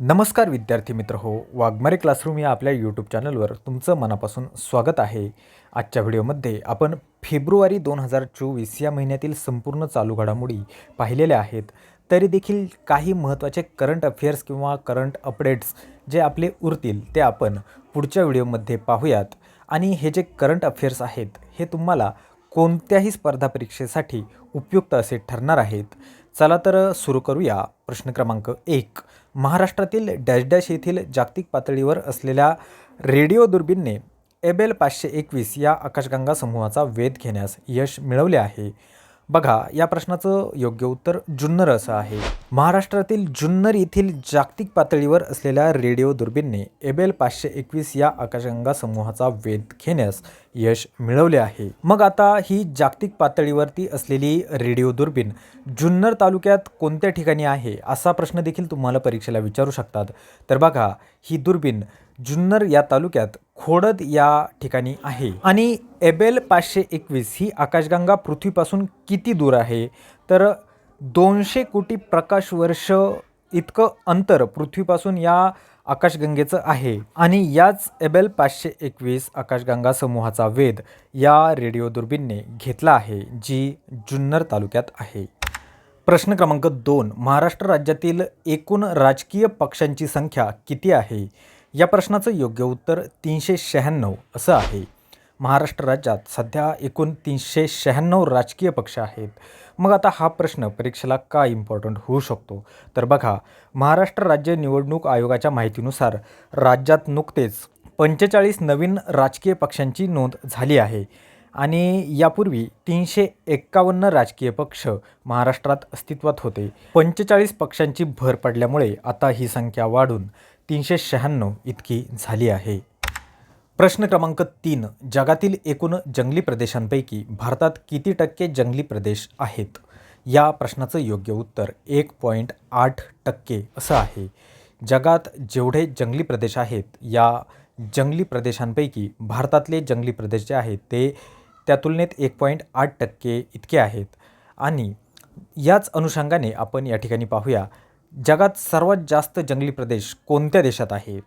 नमस्कार विद्यार्थी मित्र हो वाघमारे क्लासरूम या आपल्या यूट्यूब चॅनलवर तुमचं मनापासून स्वागत आहे. आजच्या व्हिडिओमध्ये आपण फेब्रुवारी दोन हजार चोवीस या महिन्यातील संपूर्ण चालू घडामोडी पाहिलेल्या आहेत. तरी देखील काही महत्त्वाचे करंट अफेअर्स किंवा करंट अपडेट्स जे आपले उरतील ते आपण पुढच्या व्हिडिओमध्ये पाहूयात. आणि हे जे करंट अफेअर्स आहेत हे तुम्हाला कोणत्याही स्पर्धा परीक्षेसाठी उपयुक्त असे ठरणार आहेत. चला तर सुरू करूया. प्रश्न क्रमांक एक. महाराष्ट्रातील डॅश डॅश येथील जागतिक पातळीवर असलेल्या रेडिओ दुर्बीनने एबेल पाचशे एकवीस या आकाशगंगा समूहाचा वेध घेण्यास यश मिळवले आहे. बघा या प्रश्नाचं योग्य उत्तर जुन्नर असं आहे. महाराष्ट्रातील जुन्नर येथील जागतिक पातळीवर असलेल्या रेडिओ दुर्बीनने एबेल पाचशे एकवीस या आकाशगंगा समूहाचा वेध घेण्यास यश मिळवले आहे. मग आता ही जागतिक पातळीवरती असलेली रेडिओ दुर्बीन जुन्नर तालुक्यात कोणत्या ठिकाणी आहे असा प्रश्न देखील तुम्हाला परीक्षेला विचारू शकतात. तर बघा ही दुर्बीन जुन्नर या तालुक्यात खोडद या ठिकाणी आहे. आणि एबेल पाचशे एकवीस ही आकाशगंगा पृथ्वीपासून किती दूर आहे? तर दोनशे कोटी प्रकाश वर्ष इतकं अंतर पृथ्वीपासून या आकाशगंगेचं आहे. आणि याच एबेल पाचशे एकवीस आकाशगंगा समूहाचा वेध या रेडिओ दुर्बीनने घेतला आहे जी जुन्नर तालुक्यात आहे. प्रश्न क्रमांक दोन महाराष्ट्र राज्यातील एकूण राजकीय पक्षांची संख्या किती आहे? या प्रश्नाचं योग्य उत्तर तीनशे शहाण्णव असं आहे. महाराष्ट्र राज्यात सध्या एकूण तीनशे शहाण्णव राजकीय पक्ष आहेत. मग आता हा प्रश्न परीक्षेला का इम्पॉर्टंट होऊ शकतो? तर बघा महाराष्ट्र राज्य निवडणूक आयोगाच्या माहितीनुसार राज्यात नुकतेच पंचेचाळीस नवीन राजकीय पक्षांची नोंद झाली आहे आणि यापूर्वी तीनशे एक्कावन्न राजकीय पक्ष महाराष्ट्रात अस्तित्वात होते. पंचेचाळीस पक्षांची भर पडल्यामुळे आता ही संख्या वाढून तीनशे शहाण्णव इतकी झाली आहे. प्रश्न क्रमांक तीन जगातील एकूण जंगली प्रदेशांपैकी भारतात किती टक्के जंगली प्रदेश आहेत? या प्रश्नाचं योग्य उत्तर एक पॉईंट आठ टक्के असं आहे. जगात जेवढे जंगली प्रदेश आहेत या जंगली प्रदेशांपैकी भारतातले जंगली प्रदेश जे आहेत ते त्या तुलनेत एक पॉईंट आठ टक्के इतके आहेत. आणि याच अनुषंगाने आपण या ठिकाणी पाहूया जगात सर्वात जास्त जंगली प्रदेश कोणत्या देशात आहे?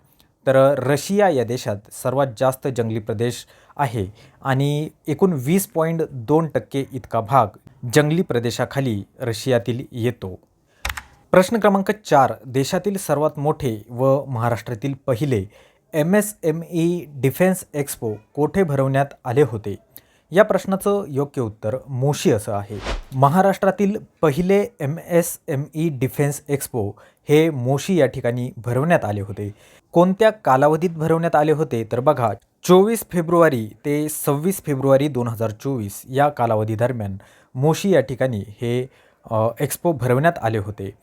तर रशिया या देशात सर्वात जास्त जंगली प्रदेश आहे आणि एकूण वीस पॉईंट दोन टक्के इतका भाग जंगली प्रदेशाखाली रशियातील येतो. प्रश्न क्रमांक चार देशातील सर्वात मोठे व महाराष्ट्रातील पहिले M S M E defence expo कोठे भरवण्यात आले होते? या प्रश्नाचं योग्य उत्तर मोशी असं आहे. महाराष्ट्रातील पहिले M S M E defence expo हे मोशी या ठिकाणी भरवण्यात आले होते. कोणत्या कालावधीत भरवण्यात आले होते? तर बघा चोवीस फेब्रुवारी ते सव्वीस फेब्रुवारी दोन हजार चोवीस या कालावधीदरम्यान मोशी या ठिकाणी हे एक्स्पो भरवण्यात आले होते.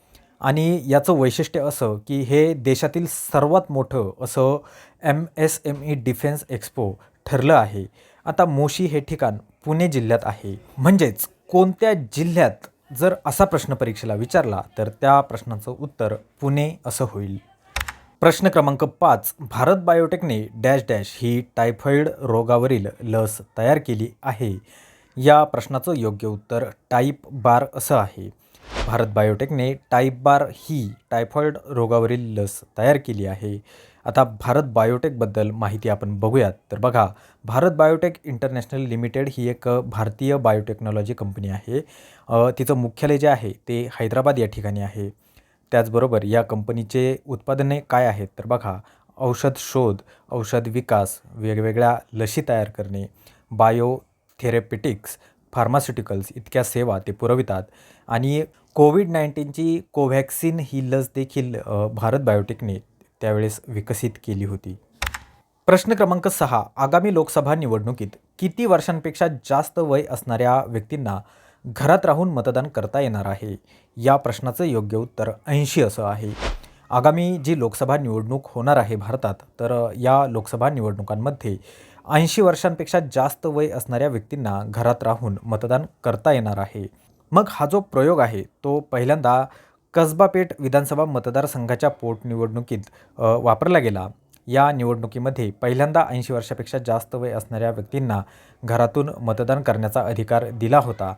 आणि याचं वैशिष्ट्य असं की हे देशातील सर्वात मोठं असं M S M E defence expo ठरलं आहे. आता मोशी हे ठिकाण पुणे जिल्ह्यात आहे. म्हणजेच कोणत्या जिल्ह्यात जर असा प्रश्न परीक्षेला विचारला तर त्या प्रश्नाचं उत्तर पुणे असं होईल. प्रश्न क्रमांक पाच भारत बायोटेकने डॅश डॅश ही टायफॉईड रोगावरील लस तयार केली आहे. या प्रश्नाचं योग्य उत्तर टाईप बार असं आहे. भारत बायोटेकने टाईप बार ही टायफॉईड रोगावरील लस तयार केली आहे. आता भारत बायोटेकबद्दल माहिती आपण बघूयात. तर बघा भारत बायोटेक इंटरनॅशनल लिमिटेड ही एक भारतीय बायोटेक्नॉलॉजी कंपनी आहे. तिचं मुख्यालय जे आहे ते हैदराबाद या ठिकाणी आहे. त्याचबरोबर या कंपनीचे उत्पादने काय आहेत? तर बघा औषध शोध औषध विकास वेगवेगळ्या लशी तयार करणे बायो थेरपिटिक्स फार्मास्युटिकल्स इतक्या सेवा ते पुरवितात. आणि कोविड नाईन्टीनची कोव्हॅक्सिन ही लस देखील भारत बायोटेकने त्यावेळेस विकसित केली होती. प्रश्न क्रमांक सहा आगामी लोकसभा निवडणुकीत किती वर्षांपेक्षा जास्त वय असणाऱ्या व्यक्तींना घरात राहून मतदान करता येणार आहे? या प्रश्नाचं योग्य उत्तर ऐंशी असं आहे. आगामी जी लोकसभा निवडणूक होणार आहे भारतात तर या लोकसभा निवडणुकांमध्ये ऐंशी वर्षांपेक्षा जास्त वय असणाऱ्या व्यक्तींना घरात राहून मतदान करता येणार आहे. मग हा जो प्रयोग आहे तो पहिल्यांदा कसबापेठ विधानसभा मतदारसंघाच्या पोटनिवडणुकीत वापरला गेला. या निवडणुकीमध्ये पहिल्यांदा ऐंशी वर्षापेक्षा जास्त वय असणाऱ्या व्यक्तींना घरातून मतदान करण्याचा अधिकार दिला होता.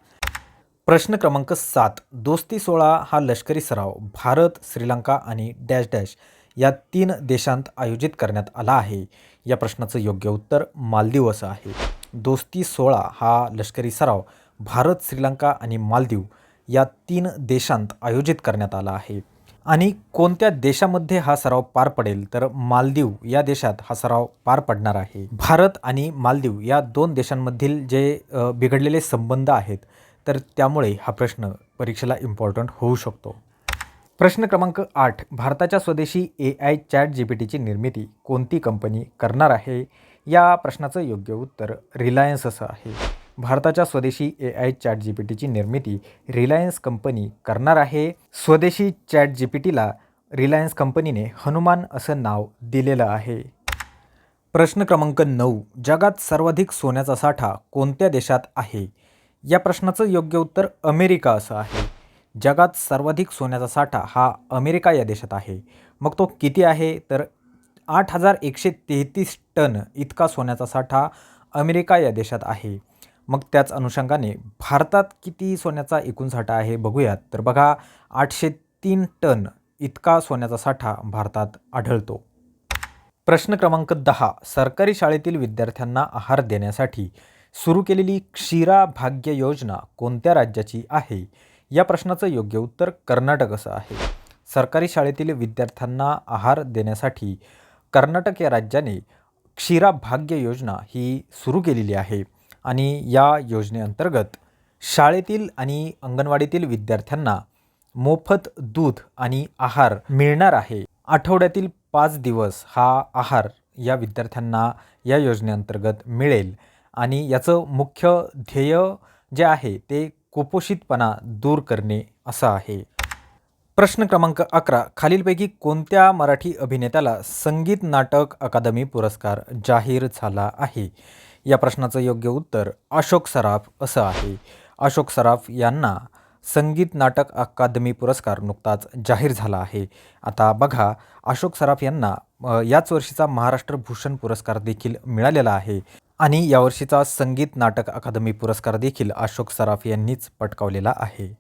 प्रश्न क्रमांक सात दोस्ती सोळा हा लष्करी सराव भारत श्रीलंका आणि डॅश डॅश या तीन देशांत आयोजित करण्यात आला आहे. या प्रश्नाचं योग्य उत्तर मालदीव असं आहे. दोस्ती सोळा हा लष्करी सराव भारत श्रीलंका आणि मालदीव या तीन देशांत आयोजित करण्यात आला आहे. आणि कोणत्या देशामध्ये हा सराव पार पडेल तर मालदीव या देशात हा सराव पार पडणार आहे. भारत आणि मालदीव या दोन देशांमधील जे बिघडलेले संबंध आहेत तर त्यामुळे हा प्रश्न परीक्षेला इम्पॉर्टंट होऊ शकतो. प्रश्न क्रमांक आठ. भारताच्या स्वदेशी A I chat G P टीची निर्मिती कोणती कंपनी करणार आहे? या प्रश्नाचं योग्य उत्तर रिलायन्स असं आहे. भारताच्या स्वदेशी A I chat G P टीची निर्मिती रिलायन्स कंपनी करणार आहे. स्वदेशी चॅट जी पी टीला रिलायन्स कंपनीने हनुमान असं नाव दिलेलं आहे. प्रश्न क्रमांक नऊ. जगात सर्वाधिक सोन्याचा साठा कोणत्या देशात आहे? या प्रश्नाचं योग्य उत्तर अमेरिका असं आहे. जगात सर्वाधिक सोन्याचा साठा हा अमेरिका या देशात आहे. मग तो किती आहे? तर आठ हजार एकशे तेहतीस टन इतका सोन्याचा साठा अमेरिका या देशात आहे. मग त्याच अनुषंगाने भारतात किती सोन्याचा एकूण साठा आहे बघूयात. तर बघा आठशे तीन टन इतका सोन्याचा साठा भारतात आढळतो. प्रश्न क्रमांक दहा. सरकारी शाळेतील विद्यार्थ्यांना आहार देण्यासाठी सुरू केलेली क्षीरा भाग्य योजना कोणत्या राज्याची आहे? या प्रश्नाचं योग्य उत्तर कर्नाटक असं आहे. सरकारी शाळेतील विद्यार्थ्यांना आहार देण्यासाठी कर्नाटक या राज्याने क्षीरा भाग्य योजना ही सुरू केलेली आहे. आणि या योजनेअंतर्गत शाळेतील आणि अंगणवाडीतील विद्यार्थ्यांना मोफत दूध आणि आहार मिळणार आहे. आठवड्यातील पाच दिवस हा आहार या विद्यार्थ्यांना या योजनेअंतर्गत मिळेल आणि याचं मुख्य ध्येय जे आहे ते कुपोषितपणा दूर करणे असं आहे. प्रश्न क्रमांक अकरा खालीलपैकी कोणत्या मराठी अभिनेत्याला संगीत नाटक अकादमी पुरस्कार जाहीर झाला आहे? या प्रश्नाचं योग्य उत्तर अशोक सराफ असं आहे. अशोक सराफ यांना संगीत नाटक अकादमी पुरस्कार नुकताच जाहीर झाला आहे. आता बघा अशोक सराफ यांना याच वर्षीचा महाराष्ट्र भूषण पुरस्कार देखील मिळालेला आहे आणि यावर्षीचा संगीत नाटक अकादमी पुरस्कार देखील अशोक सराफ यांनीच पटकावलेला आहे.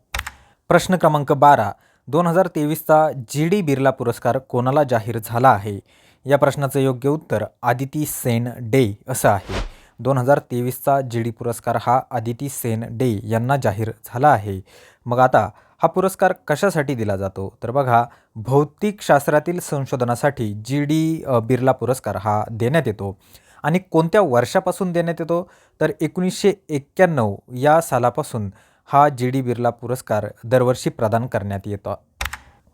प्रश्न क्रमांक बारा दोन हजार तेवीसचा जी डी बिर्ला पुरस्कार कोणाला जाहीर झाला आहे? या प्रश्नाचं योग्य उत्तर आदिती सेन डे असं आहे. दोन हजार तेवीसचा जी डी पुरस्कार हा आदिती सेन डे यांना जाहीर झाला आहे. मग आता हा पुरस्कार कशासाठी दिला जातो? तर बघा भौतिक शास्त्रातील संशोधनासाठी जी डी बिर्ला पुरस्कार हा देण्यात येतो. आणि कोणत्या वर्षापासून देण्यात येतो? तर एकोणीसशे एक्क्याण्णव या सालापासून हा जी डी बिर्ला पुरस्कार दरवर्षी प्रदान करण्यात येतो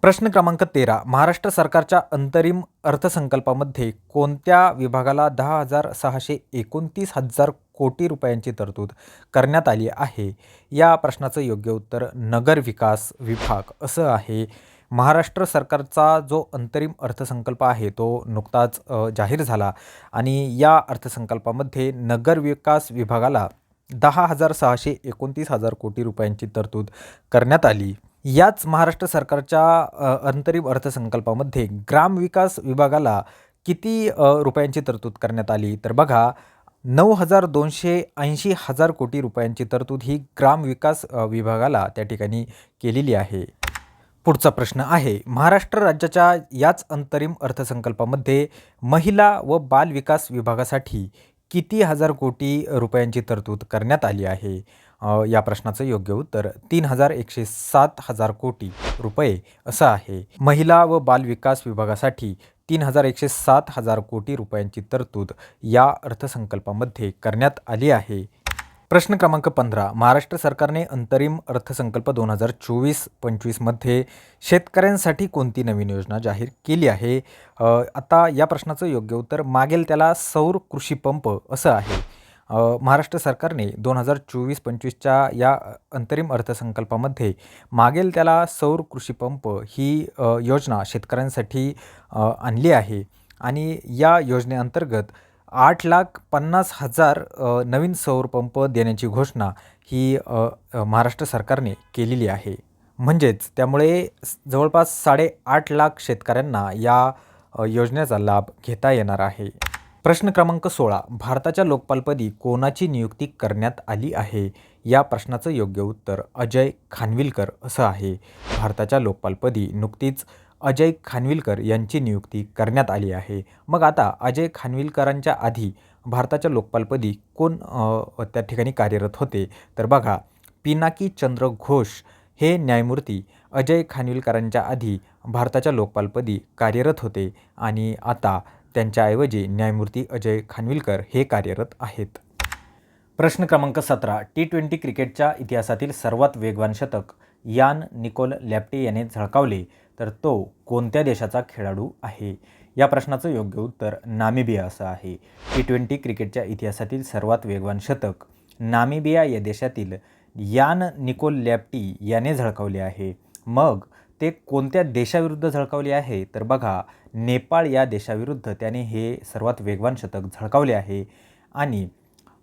प्रश्न क्रमांक तेरा. महाराष्ट्र सरकारच्या अंतरिम अर्थसंकल्पामध्ये कोणत्या विभागाला दहा हजार सहाशे एकोणतीस हजार कोटी रुपयांची तरतूद करण्यात आली आहे? या प्रश्नाचं योग्य उत्तर नगर विकास विभाग. असं आहे महाराष्ट्र सरकारचा जो अंतरिम अर्थसंकल्प आहे तो नुकताच जाहीर झाला आणि या अर्थसंकल्पामध्ये नगर विकास विभागाला दहा हजार सहाशे एकोणतीस हजार कोटी रुपयांची तरतूद करण्यात आली. याच महाराष्ट्र सरकारच्या अंतरिम अर्थसंकल्पामध्ये ग्रामविकास विभागाला किती रुपयांची तरतूद करण्यात आली? तर बघा नऊ हजार दोनशे ऐंशी हजार कोटी रुपयांची तरतूद ही ग्रामविकास विभागाला त्या ठिकाणी केलेली आहे. पुढचा प्रश्न आहे महाराष्ट्र राज्याच्या याच अंतरिम अर्थसंकल्पामध्ये महिला व बाल विकास विभागासाठी किती हजार कोटी रुपयांची तरतूद करण्यात आली आहे? या प्रश्नाचं योग्य उत्तर तीन हजार एकशे सात हजार कोटी रुपये असं आहे. महिला व बाल विकास विभागासाठी तीन हजार एकशे सात हजार कोटी रुपयांची तरतूद या अर्थसंकल्पामध्ये करण्यात आली आहे. प्रश्न क्रमांक पंधरा. महाराष्ट्र सरकारने अंतरिम अर्थसंकल्प दोन हजार चोवीस पंचवीसमध्ये शेतकऱ्यांसाठी कोणती नवीन योजना जाहीर केली आहे? आता या प्रश्नाचं योग्य उत्तर मागेल त्याला सौर कृषी पंप असं आहे. महाराष्ट्र सरकारने दोन हजार चोवीस पंचवीसच्या या अंतरिम अर्थसंकल्पामध्ये मागेल त्याला सौर कृषीपंप ही योजना शेतकऱ्यांसाठी आणली आहे. आणि या योजनेअंतर्गत आठ लाख पन्नास हजार नवीन सौर पंप देण्याची घोषणा ही महाराष्ट्र सरकारने केलेली आहे. म्हणजेच त्यामुळे जवळपास साडेआठ लाख शेतकऱ्यांना या योजनेचा लाभ घेता येणार आहे. प्रश्न क्रमांक सोळा भारताच्या लोकपालपदी कोणाची नियुक्ती करण्यात आली आहे? या प्रश्नाचं योग्य उत्तर अजय खानविलकर असं आहे. भारताच्या लोकपालपदी नुकतीच अजय खानविलकर यांची नियुक्ती करण्यात आली आहे. मग आता अजय खानविलकरांच्या आधी भारताच्या लोकपालपदी कोण त्या ठिकाणी कार्यरत होते? तर बघा पिनाकी चंद्र घोष हे न्यायमूर्ती अजय खानविलकरांच्या आधी भारताच्या लोकपालपदी कार्यरत होते. आणि आता त्यांच्याऐवजी न्यायमूर्ती अजय खानविलकर हे कार्यरत आहेत. प्रश्न क्रमांक सतरा टी ट्वेंटी क्रिकेटच्या इतिहासातील सर्वात वेगवान शतक यान निकोल लॅप्टे याने झळकावले तर तो कोणत्या देशाचा खेळाडू आहे? या प्रश्नाचं योग्य उत्तर नामिबिया असं आहे. टी ट्वेंटी क्रिकेटच्या इतिहासातील सर्वात वेगवान शतक नामिबिया या देशातील यान निकोल लॅप्टी याने झळकावले आहे. मग ते कोणत्या देशाविरुद्ध झळकावले आहे? तर बघा नेपाळ या देशाविरुद्ध त्याने हे सर्वात वेगवान शतक झळकावले आहे. आणि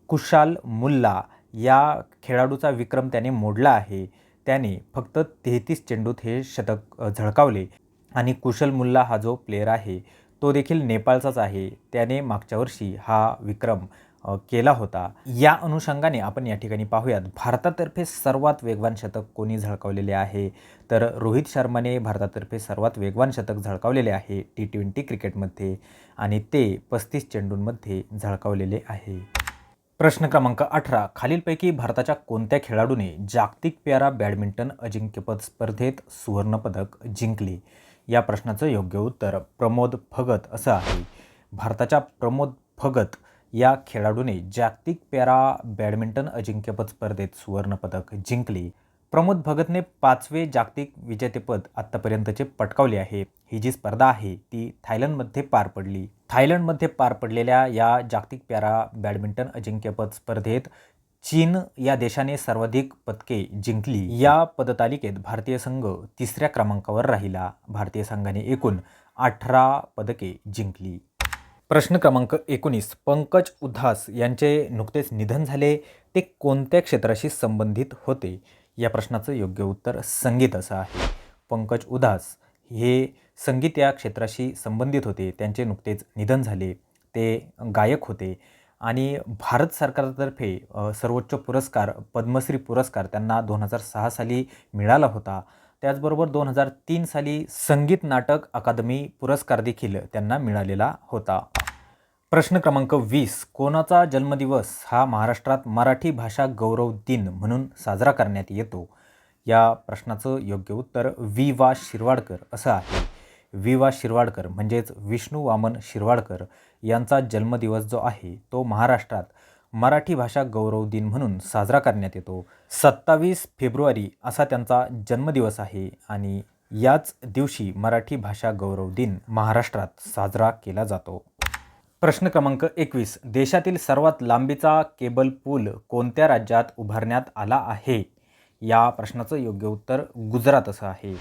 कुशाल मुल्ला या खेळाडूचा विक्रम त्याने मोडला आहे. त्याने फक्त तेहतीस चेंडूत हे शतक झळकावले. आणि कुशल मुल्ला हा जो प्लेअर आहे तो देखील नेपाळचाच आहे. त्याने मागच्या वर्षी हा विक्रम केला होता. या अनुषंगाने आपण या ठिकाणी पाहूयात भारतातर्फे सर्वात वेगवान शतक कोणी झळकावलेले आहे? तर रोहित शर्माने भारतातर्फे सर्वात वेगवान शतक झळकावलेले आहे टी ट्वेंटी क्रिकेटमध्ये आणि ते पस्तीस चेंडूंमध्ये झळकावलेले आहे. प्रश्न क्रमांक अठरा खालीलपैकी भारताच्या कोणत्या खेळाडूने जागतिक प्यारा बॅडमिंटन अजिंक्यपद स्पर्धेत सुवर्णपदक जिंकले? या प्रश्नाचं योग्य उत्तर प्रमोद भगत असं आहे. भारताच्या प्रमोद भगत या खेळाडूने जागतिक पॅरा बॅडमिंटन अजिंक्यपद स्पर्धेत सुवर्णपदक जिंकले. प्रमोद भगतने पाचवे जागतिक विजेतेपद आत्तापर्यंतचे पटकावले आहे. ही जी स्पर्धा आहे ती थायलंडमध्ये पार पडली. थायलंडमध्ये पार पडलेल्या या जागतिक पॅरा बॅडमिंटन अजिंक्यपद स्पर्धेत चीन या देशाने सर्वाधिक पदके जिंकली. या पदतालिकेत भारतीय संघ तिसऱ्या क्रमांकावर राहिला. भारतीय संघाने एकूण अठरा पदके जिंकली. प्रश्न क्रमांक एकोणीस पंकज उधास यांचे नुकतेच निधन झाले. ते कोणत्या क्षेत्राशी संबंधित होते? या प्रश्नाचं योग्य उत्तर संगीत असं आहे. पंकज उधास हे संगीत या क्षेत्राशी संबंधित होते. त्यांचे नुकतेच निधन झाले. ते गायक होते. आणि भारत सरकारतर्फे सर्वोच्च पुरस्कार पद्मश्री पुरस्कार त्यांना दोन हजार सहा साली मिळाला होता. त्याचबरोबर दोन हजार तीन साली संगीत नाटक अकादमी पुरस्कार देखील त्यांना मिळालेला होता. प्रश्न क्रमांक वीस कोणाचा जन्मदिवस हा महाराष्ट्रात मराठी भाषा गौरव दिन म्हणून साजरा करण्यात येतो? या प्रश्नाचं योग्य उत्तर वि वा शिरवाडकर असं आहे. वि वा शिरवाडकर म्हणजेच विष्णू वामन शिरवाडकर यांचा जन्मदिवस जो आहे तो महाराष्ट्रात मराठी भाषा गौरव दिन म्हणून साजरा करण्यात येतो. सत्तावीस फेब्रुवारी असा त्यांचा जन्मदिवस आहे आणि याच दिवशी मराठी भाषा गौरव दिन महाराष्ट्रात साजरा केला जातो. प्रश्न क्रमांक एकवीस. देशातील सर्वात लांबीचा केबल पूल कोणत्या राज्यात उभारण्यात आला आहे? या प्रश्नाचं योग्य उत्तर गुजरात असं आहे.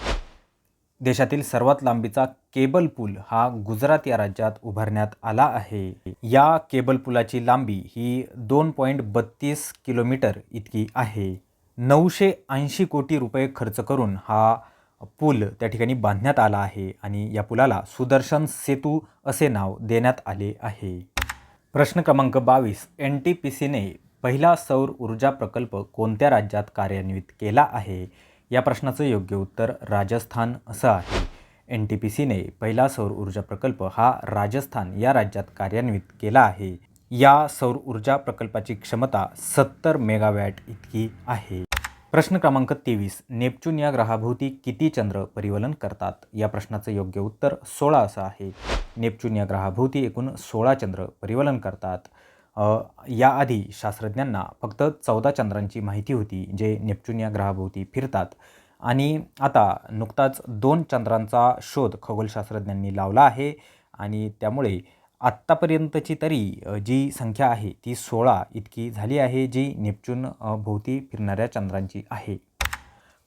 देशातील सर्वात लांबीचा केबल पूल हा गुजरात या राज्यात उभारण्यात आला आहे. या केबल पुलाची लांबी ही दोन पॉईंट बत्तीस किलोमीटर इतकी आहे. नऊशे ऐंशी कोटी रुपये खर्च करून हा पूल त्या ठिकाणी बांधण्यात आला आहे आणि या पुलाला सुदर्शन सेतू असे नाव देण्यात आले आहे. प्रश्न क्रमांक बावीस. एन टी पी सीने पहिला सौर ऊर्जा प्रकल्प कोणत्या राज्यात कार्यान्वित केला आहे? या प्रश्नाचं योग्य उत्तर राजस्थान असं आहे. एन टी पी सीने पहिला सौर ऊर्जा प्रकल्प हा राजस्थान या राज्यात कार्यान्वित केला आहे. या सौर ऊर्जा प्रकल्पाची क्षमता सत्तर मेगावॅट इतकी आहे. प्रश्न क्रमांक तेवीस नेपच्यून या ग्रहाभोवती किती चंद्र परिवलन करतात? या प्रश्नाचं योग्य उत्तर सोळा असं आहे. नेपच्यून या ग्रहाभोवती एकूण सोळा चंद्र परिवलन करतात. याआधी शास्त्रज्ञांना फक्त चौदा चंद्रांची माहिती होती जे नेपच्यून या ग्रहाभोवती फिरतात. आणि आता नुकताच दोन चंद्रांचा शोध खगोलशास्त्रज्ञांनी लावला आहे आणि त्यामुळे आत्तापर्यंतची तरी जी संख्या आहे ती सोळा इतकी झाली आहे जी नेपच्यून भोवती फिरणाऱ्या चंद्रांची आहे.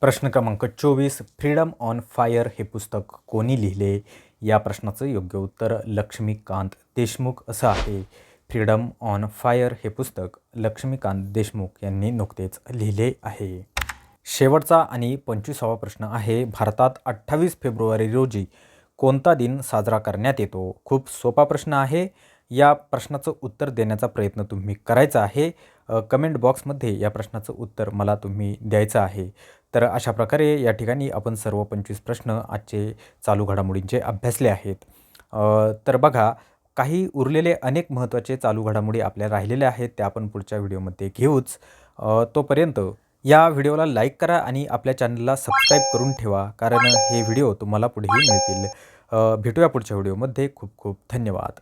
प्रश्न क्रमांक चोवीस फ्रीडम ऑन फायर हे पुस्तक कोणी लिहिले? या प्रश्नाचं योग्य उत्तर लक्ष्मीकांत देशमुख असं आहे. फ्रीडम ऑन फायर हे पुस्तक लक्ष्मीकांत देशमुख यांनी नुकतेच लिहिले आहे. शेवटचा आणि पंचवीसावा प्रश्न आहे भारतात अठ्ठावीस फेब्रुवारी रोजी कोणता दिन साजरा करण्यात येतो? खूप सोपा प्रश्न आहे. या प्रश्नाचं उत्तर देण्याचा प्रयत्न तुम्ही करायचा आहे. कमेंट बॉक्समध्ये या प्रश्नाचं उत्तर मला तुम्ही द्यायचं आहे. तर अशा प्रकारे या ठिकाणी आपण सर्व पंचवीस प्रश्न आजचे चालू घडामोडींचे अभ्यासले आहेत. तर बघा काही उरलेले अनेक महत्त्वाचे चालू घडामोडी आपल्या राहिलेल्या आहेत त्या आपण पुढच्या व्हिडिओमध्ये घेऊच. तोपर्यंत या व्हिडिओला लाईक करा आणि आपल्या चॅनलला सबस्क्राईब करून ठेवा कारण हे व्हिडिओ तुम्हाला पुढेही मिळतील. भेटूया पुढच्या व्हिडिओमध्ये. खूप खूप धन्यवाद.